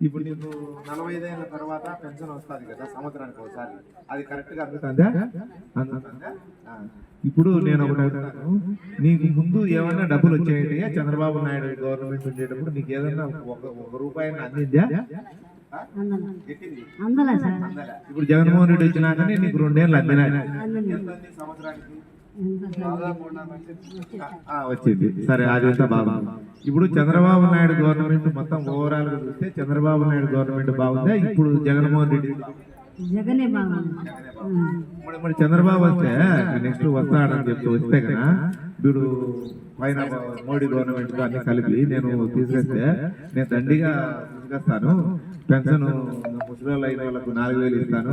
ఇప్పుడు నీకు నలభై ఐదేళ్ళ తర్వాత పెన్షన్ వస్తుంది కదా సంవత్సరానికి ఒకసారి. అది కరెక్ట్గా అందుతుందా అందుతుందా. ఇప్పుడు నేను ఒకటి అడుగుతాను. నీకు ముందు ఏమన్నా డబ్బులు వచ్చాయంటే చంద్రబాబు నాయుడు గవర్నమెంట్ ఉండేటప్పుడు నీకు ఏదన్నా ఒక ఒక రూపాయి అందిందా? ఇప్పుడు జగన్మోహన్ రెడ్డి వచ్చినాకనే నీకు రెండేళ్ళు అందని వచ్చింది. సరే అది ఎంత బాగుంది? ఇప్పుడు చంద్రబాబు నాయుడు గవర్నమెంట్ మొత్తం ఓవరాల్గా చూస్తే చంద్రబాబు నాయుడు గవర్నమెంట్ బాగుందా? ఇప్పుడు జగన్మోహన్ రెడ్డి జగనే బాగుంది. ఆ. మరి మరి చంద్రబాబు వస్తే నెక్స్ట్ వస్తాడని చెప్పి వస్తే కదా వీడు పైన మోడీ గవర్నమెంట్ అన్ని కలిపి నేను తీసుకొస్తే నేను దండిగా తీసుకొస్తాను. పెన్షన్ ముసలి అయిన వాళ్ళకు నాలుగు వేలు ఇస్తాను.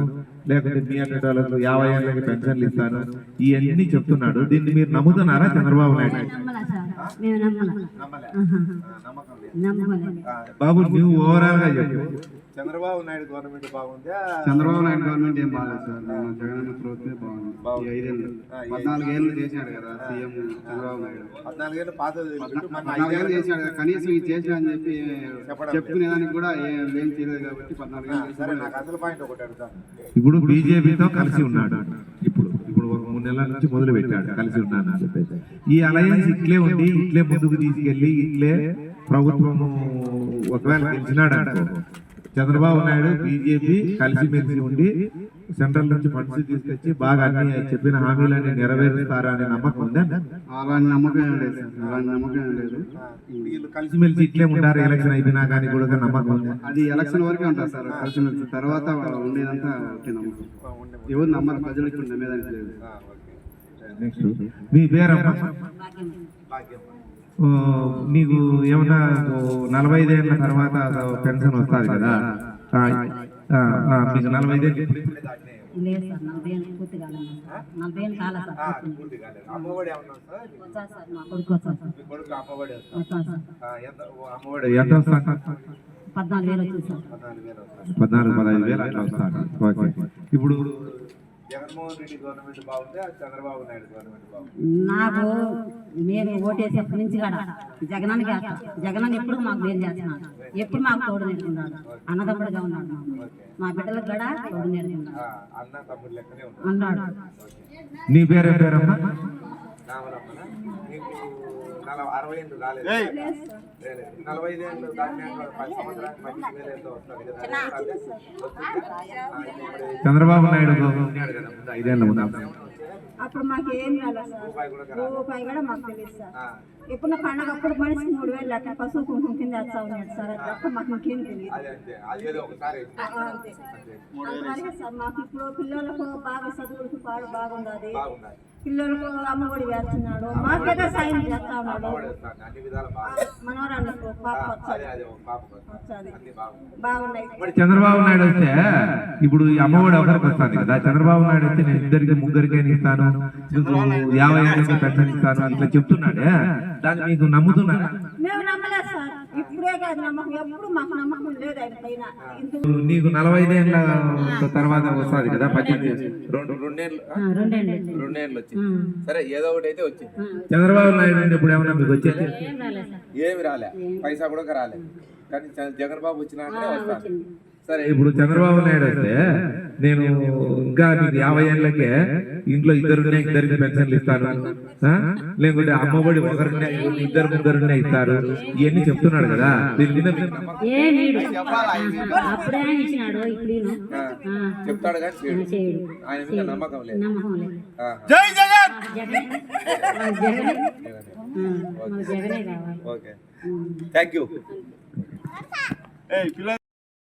లేకుంటే మీ అన్నటి వాళ్ళకు యాభై ఏళ్ళకి పెన్షన్లు ఇస్తాను. ఇవన్నీ చెప్తున్నాడు. దీన్ని మీరు నమ్ముతున్నారా చంద్రబాబు నాయుడు? బాబు నువ్వు ఓవరాల్గా చెప్పు. చంద్రబాబు నాయుడు గవర్నమెంట్ బాగుందా? చంద్రబాబు నాయుడు గవర్నమెంట్ ఏం బాగాలేదు సార్. జగన్ ప్రభుత్వమే బాగుంది. ఐదేళ్ళు. పద్నాలుగు ఏళ్ళు చేశాడు కదా సీఎం చంద్రబాబు నాయుడు. పద్నాలుగేళ్ళు ఏళ్ళు చేశాడు కదా. కనీసం ఇది చేసిన అని చెప్పి చెప్పడం చెప్పుకునేదానికి కూడా ఏం చేయలేదు కాబట్టి పద్నాలుగు సరే నాకు అసలు పాయింట్ ఒకటి అడుగుతాను. ఇప్పుడు బీజేపీతో కలిసి ఉన్నాడు. ఇప్పుడు ఇప్పుడు ఒక మూడు నెలల నుంచి మొదలు పెట్టాడు కలిసి ఉన్నాను. ఈ అలయన్స్ ఇట్లే ఉండి ఇట్లే ముందుకు తీసుకెళ్ళి ఇట్లే ప్రభుత్వం ఒకవేళ గెలిచినాడు అనుకో చంద్రబాబు నాయుడు బీజేపీ కలిసిమెలిసి ఉండి సెంట్రల్ నుంచి ఫండ్స్ తీసుకొచ్చి బాగా అన్ని చెప్పిన హామీలన్నీ నెరవేరుస్తారా అనే నమ్మకం ఉందా? అలాంటి నమ్మకం లేదు అలాంటి నమ్మకం లేదు. వీళ్ళు కలిసి కలిసిమెలిసి ఇట్లే ఉంటారు ఎలక్షన్ అయిపోయినా కానీ కూడా నమ్మకం ఉందా? అది ఎలక్షన్ వరకే ఉంటుంది సార్ కలిసిమెలిసి. తర్వాత ఉండేదంతా ఎవరు నమ్మరు ప్రజలకు నమ్మేదానికి లేదు. నెక్స్ట్ మీ పేరమ్మా? భాగ్యం ఓ, నీకు ఏమన్నా నలభై ఐదేళ్ళ తర్వాత పెన్షన్ వస్తుంది కదా? మీకు నలభై ఐదేళ్ళు లేదు సార్ ఏళ్ళు పూర్తి కాలేదు ఏళ్ళు కాలే సార్ పూర్తి. సార్? మా కొడుకు సార్. ఎంత వస్తాను పద్నాలుగు వేలు వచ్చింది సార్. పద్నాలుగు పదహైదు వేలు అట్లా వస్తాను ఓకే. ఇప్పుడు జగన్మోహన్ రెడ్డి గవర్నమెంట్ బాగుందా? చంద్రబాబు నాయుడు గవర్నమెంట్ బాగుంది? నాకు నేను ఓటేసేప్పటి నుంచి కూడా? జగనానికి వేస్తా జగనాన్ని ఎప్పుడు మాకు వేరు చేస్తున్నాడు. ఎప్పుడు మాకు తోడు నేర్చుకున్నాడు? అన్నదమ్ముడుగా ఉన్నాడు. మా బిడ్డలకు కూడా తోడు నేర్చుకున్నాడు. అన్నాడు నీ పేరు పేరమ్మా? అరవై ఏళ్ళు రాలేదు. నలభై ఐదు ఏళ్ళు చంద్రబాబు నాయుడు ఐదేళ్ళ ముందు. అప్పుడు మాకు ఏం రాలేదు సార్. రూపాయి కూడా మాకు తెలియదు సార్. ఎప్పుడు పండగ అప్పుడు మనిషికి మూడు వేలు అట్లా పశువు కుంకుమ కింద వేస్తా ఉన్నాడు సార్. అది తప్ప మాకు ఇంకేం తెలియదు సార్ మాకు ఇప్పుడు పిల్లలకు బాగా చదువులకు పాడు బాగుంది అమ్మఒడి వేస్తున్నాడు మాకేదో సాయం చేస్తా ఉన్నాడు. పాప వచ్చాది బాగున్నాయి. మరి చంద్రబాబు నాయుడు వస్తే ఇప్పుడు ఈ అమ్మఒడి ఒకరికి వస్తుంది కదా? చంద్రబాబు నాయుడు వస్తే నేను ఇద్దరికి ముగ్గురికే ఇస్తాను యాభై ఏళ్ళకి పెన్షన్ ఇస్తాను ఇట్లా చెప్తున్నాడే? దాన్ని మీకు నమ్ముతున్నారా మేము నమ్మలేదు సార్. ఇప్పుడే కాదు నమ్మకం ఎప్పుడు మాకు నమ్మకం లేదు ఆయన పైన. నీకు నలభై ఐదేళ్ళ తర్వాత వస్తుంది కదా పద్దెనిమిది రెండు రెండేళ్ళు రెండేళ్ళు. వచ్చింది. సరే ఏదో ఒకటి అయితే వచ్చింది. చంద్రబాబు నాయుడు ఉన్నప్పుడు ఏమన్నా మీకు వచ్చేది? రాలేదు ఏమి రాలే. పైసా కూడా రాలే. కానీ చ- జగన్ బాబు వచ్చినాకనే వస్తాను. సరే. ఇప్పుడు చంద్రబాబు నాయుడు వస్తే నేను ఇంకా మీకు యాభై ఏళ్ళకే ఇంట్లో ఇద్దరునే ఇద్దరికి పెన్షన్లు ఇస్తాను? లేకుంటే అమ్మఒడి ఒకరినే ఇద్దరు ముగ్గురునే ఇస్తారు. ఇవన్నీ చెప్తున్నాడు కదా. దీని మీద చెప్తాడు కానీ ఆయన మీద నమ్మకం లేదు. నమ్మకం లేదు. ఆహా. జగనే! కావాలి. Okay. Thank you. Hey, eh, if